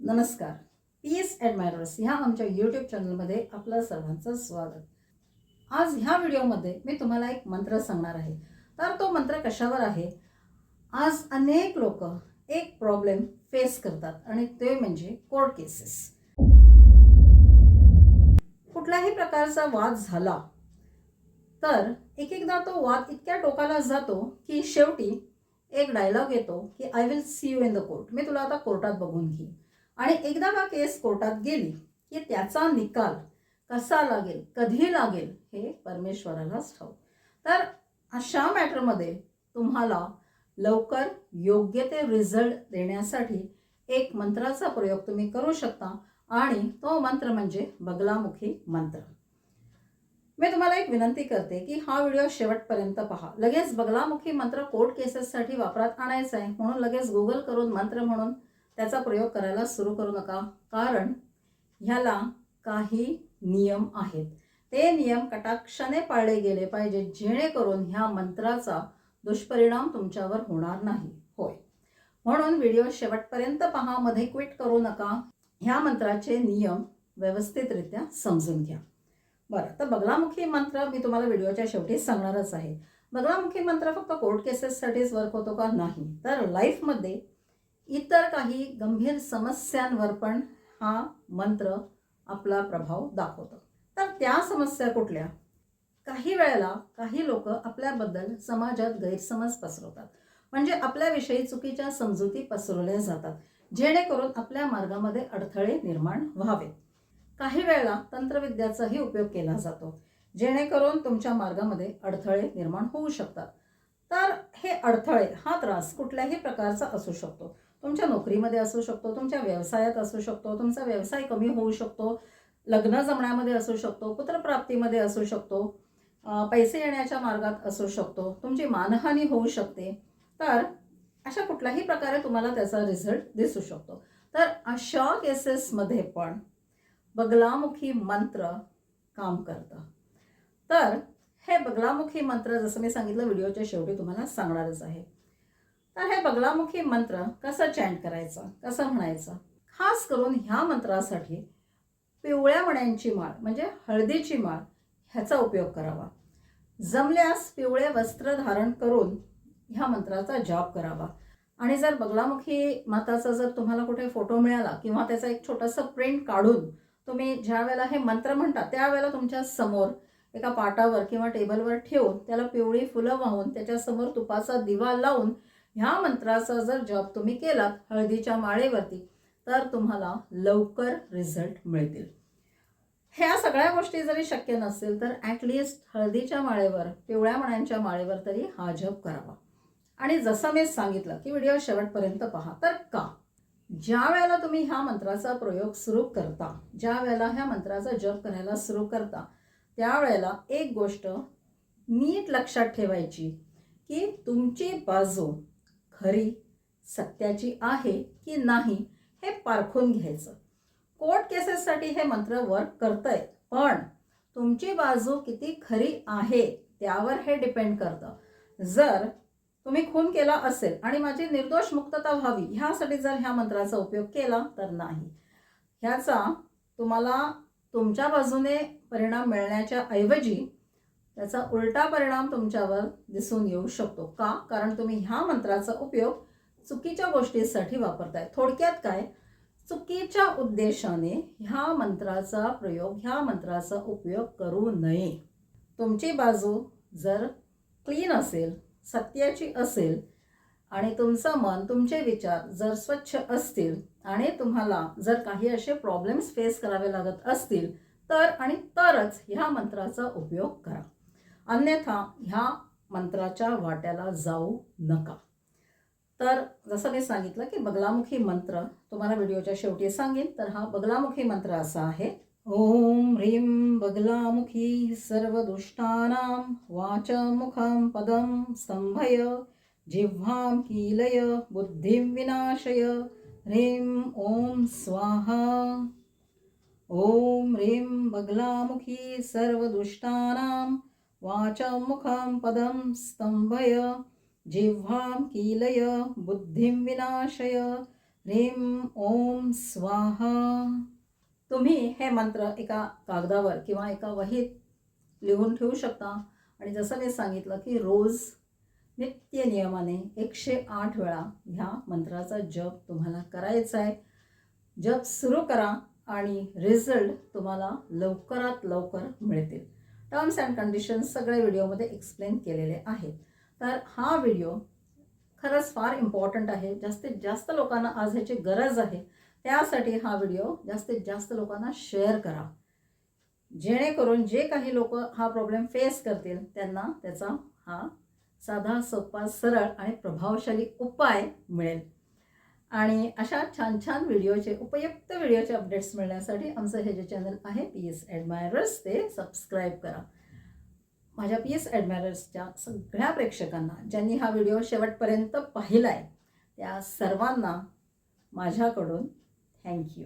नमस्कार. पीस ॲडमायरर्स ह्या आमच्या यूट्यूब चॅनलमध्ये आपलं सर्वांचं स्वागत. आज ह्या व्हिडिओमध्ये मी तुम्हाला एक मंत्र सांगणार आहे. तर तो मंत्र कशावर आहे? आज अनेक लोक एक प्रॉब्लेम फेस करतात आणि ते म्हणजे कोर्ट केसेस कुठल्याही प्रकारचा वाद झाला तर एक एकदा तो वाद इतक्या टोकाला जातो की शेवटी एक डायलॉग येतो की I will see you in the court मी तुला आता कोर्टात बघून घेईन. आणि एकदा का केस कोर्टात गेली की त्याचा निकाल कसा लागेल कधी लागेल हे परमेश्वरालाच ठाऊ तर अशा मॅटरमध्ये तुम्हाला लवकर योग्य ते रिझल्ट देण्यासाठी एक मंत्राचा प्रयोग तुम्ही करू शकता आणि तो मंत्र म्हणजे बगलामुखी मंत्र. मी तुम्हाला एक विनंती करते की हा व्हिडिओ शेवटपर्यंत पहा. लगेच बगलामुखी मंत्र कोर्ट केसेससाठी वापरात आणायचा आहे म्हणून लगेच गुगल करून मंत्र म्हणून त्याचा प्रयोग करायला सुरू करू नका. कारण ह्याला काही नियम आहेत. ते नियम कटाक्षाने पाळले गेले पाहिजे जेणेकरून ह्या मंत्राचा दुष्परिणाम तुमच्यावर होणार नाही. होय. म्हणून व्हिडिओ शेवटपर्यंत पहा मध्ये क्विट करू नका. ह्या मंत्राचे नियम व्यवस्थितरित्या समजून घ्या. बरं तर बगलामुखी मंत्र मी तुम्हाला व्हिडिओच्या शेवटी सांगणारच आहे. बगलामुखी मंत्र फक्त कोर्ट केसेससाठीच वर्क होतो का? नाही. तर लाईफमध्ये इतर काही गंभीर समस्यांवर पण हा मंत्र आपला प्रभाव दाखवतो. तर त्या समस्या कुठल्या? काही वेळेला काही लोक आपल्याबद्दल समाजात गैरसमज पसरवतात. म्हणजे आपल्याविषयी चुकीच्या समजुती पसरवल्या जातात. जेणेकरून आपल्या मार्गामध्ये अडथळे निर्माण व्हावेत. काही वेळेला तंत्रविद्याचाही उपयोग केला जातो. जेणेकरून तुमच्या मार्गामध्ये अडथळे निर्माण होऊ शकतात. तर हे अडथळे हा त्रास कुठल्याही प्रकारचा असू शकतो. तुमच्या नोकरीमध्ये असू शकतो तुमच्या व्यवसायात असू शकतो तुमचा व्यवसाय कमी होऊ शकतो लग्न जमण्यामध्ये असू शकतो पुत्रप्राप्तीमध्ये असू शकतो पैसे येण्याच्या मार्गात असू शकतो तुमची मानहानी होऊ शकते. तर अशा कुठल्याही प्रकारे तुम्हाला त्याचा रिझल्ट दिसू शकतो. तर अशा केसेसमध्ये पण बगलामुखी मंत्र काम करतं. तर हे बगलामुखी मंत्र जसं मी सांगितलं व्हिडिओच्या शेवटी तुम्हाला सांगणारच आहे. तर हे बगलामुखी मंत्र कसं चॅन्ट करायचं कसं म्हणायचं? खास करून ह्या मंत्रासाठी पिवळ्या वण्यांची माळ म्हणजे हळदीची माळ ह्याचा उपयोग करावा. जमल्यास पिवळे वस्त्र धारण करून ह्या मंत्राचा जाप करावा. आणि जर बगलामुखी माताचा जर तुम्हाला कुठे फोटो मिळाला किंवा त्याचा एक छोटासा प्रिंट काढून तुम्ही ज्या वेळेला हे मंत्र म्हणता त्यावेळेला तुमच्यासमोर एका पाटावर किंवा टेबलवर ठेवून त्याला पिवळी फुलं वाहून त्याच्यासमोर तुपाचा दिवा लावून ह्या मंत्राचा जर जप तुम्ही केलात हळदीच्या माळेवरती तर तुम्हाला लवकर रिझल्ट मिळतील. ह्या सगळ्या गोष्टी जरी शक्य नसतील तर ॲटलिस्ट हळदीच्या माळेवर पिवळ्या मण्यांच्या माळेवर तरी हा जप करावा. आणि जसं मी सांगितलं की व्हिडिओ शेवटपर्यंत पहा तर का? ज्या वेळेला तुम्ही ह्या मंत्राचा प्रयोग सुरू करता ज्या वेळेला ह्या मंत्राचा जप करायला सुरू करता त्यावेळेला एक गोष्ट नीट लक्षात ठेवायची की तुमची बाजू खरी सत्याची आहे की नाही हे पारखून घ्यायचं. कोर्ट केसेससाठी हे मंत्र वर्क करतंय पण तुमची बाजू किती खरी आहे त्यावर हे डिपेंड करतं. जर तुम्ही खून केला असेल आणि माझी निर्दोष मुक्तता व्हावी ह्यासाठी जर ह्या मंत्राचा उपयोग केला तर नाही. ह्याचा तुम्हाला तुमच्या बाजूने परिणाम मिळण्याच्या ऐवजी त्याचा उलटा परिणाम तुमच्यावर दिसून येऊ शकतो. का? कारण तुम्ही ह्या मंत्राचा उपयोग चुकीच्या गोष्टीसाठी वापरताय. थोडक्यात काय? चुकीच्या उद्देशाने ह्या मंत्राचा प्रयोग ह्या मंत्राचा उपयोग करू नये. तुमची बाजू जर क्लीन असेल सत्याची असेल आणि तुमचं मन तुमचे विचार जर स्वच्छ असतील आणि तुम्हाला जर काही असे प्रॉब्लेम्स फेस करावे लागत असतील तर आणि तरच ह्या मंत्राचा उपयोग करा. अन्यथा ह्या मंत्राच्या वाट्याला जाऊ नका. तर जसं मी सांगितलं की बगलामुखी मंत्र तुम्हाला व्हिडिओच्या शेवटी सांगेन. तर हा बगलामुखी मंत्र असा आहे. ओम ह्रीं बगलामुखी सर्व दुष्टानां वाचमुखं पदं स्तंभय जिह्वां कीलय बुद्धिं विनाशय. ह्रीं ओम स्वाहा. ओम ह्रीं बगलामुखी सर्वदुष्टानां वाचमुखं पदं स्तंभय जिह्वां कीलय बुद्धिं विनाशय ह्रीं ओम स्वाहा. तुम्ही हे मंत्र एका कागदावर किंवा एका वहीत लिहून ठेवू शकता. आणि जसं मी सांगितलं की रोज नित्य नियमाने एकशे आठ वेळा ह्या मंत्राचा जप तुम्हाला करायचा आहे. जप सुरू करा आणि रिझल्ट तुम्हाला लवकरात लवकर मिळतील. टर्म्स अँड कंडिशन्स सगळे व्हिडिओमध्ये एक्सप्लेन केलेले आहेत. तर हा व्हिडिओ खरंच फार इम्पॉर्टंट आहे. जास्तीत जास्त लोकांना आज ह्याची गरज आहे. त्यासाठी हा व्हिडिओ जास्तीत जास्त लोकांना शेअर करा. जेणेकरून जे काही लोक हा प्रॉब्लेम फेस करतील त्यांना त्याचा हा साधा सोपा सरळ आणि प्रभावशाली उपाय मिळेल. आणि अशा छान छान व्हिडिओचे उपयुक्त व्हिडिओचे अपडेट्स मिळण्यासाठी आमचं हे जे चॅनल आहे पी एस ॲडमायरर्स ते सबस्क्राईब करा. माझ्या पी एस ॲडमायरर्सच्या सगळ्या प्रेक्षकांना ज्यांनी हा व्हिडिओ शेवटपर्यंत पाहिला आहे त्या सर्वांना माझ्याकडून थँक्यू.